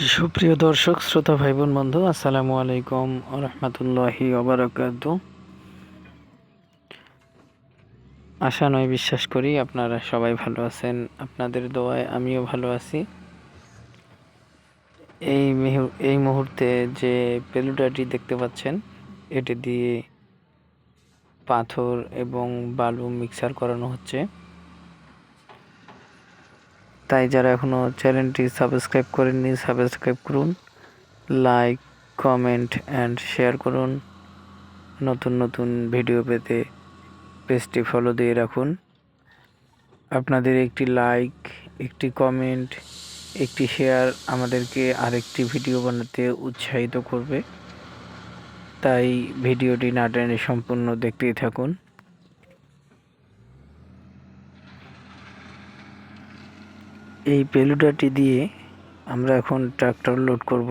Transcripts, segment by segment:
সুপ্রিয় দর্শক, শ্রোতা ভাই বোন বন্ধু, আসসালামু আলাইকুম রহমতুল্লাহি ওবরাকাতু আশা নয়, বিশ্বাস করি আপনারা সবাই ভালো আছেন, আপনাদের দোয়ায় আমিও ভালো আছি। এই এই মুহূর্তে যে পেলুটাটি দেখতে পাচ্ছেন, এটি দিয়ে পাথর এবং বালু মিক্সার করানো হচ্ছে। তাই যারা এখনও চ্যানেলটি সাবস্ক্রাইব করেননি, সাবস্ক্রাইব করুন, লাইক, কমেন্ট অ্যান্ড শেয়ার করুন। নতুন নতুন ভিডিও পেতে পেজটি ফলো দিয়ে রাখুন। আপনাদের একটি লাইক একটি কমেন্ট একটি শেয়ার আমাদেরকে আরেকটি ভিডিও বানাতে উৎসাহিত করবে। তাই ভিডিওটি না টেনে সম্পূর্ণ দেখতেই থাকুন। এই পেলুডাটি দিয়ে আমরা এখন ট্রাক্টর লোড করব।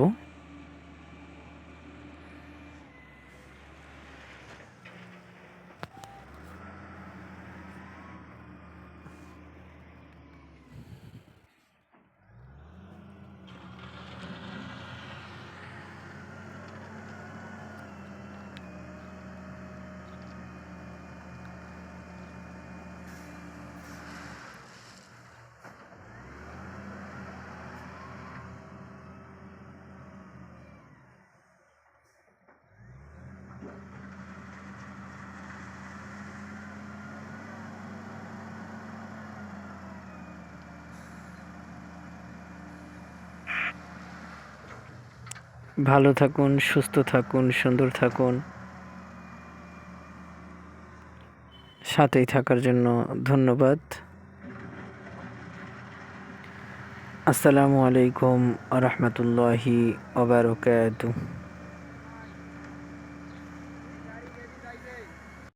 ভালো থাকুন সুস্থ থাকুন সুন্দর থাকুন। সাথেই থাকার জন্য ধন্যবাদ। আসসালামু আলাইকুম রহমতুল্লাহি ওবরকাতুহ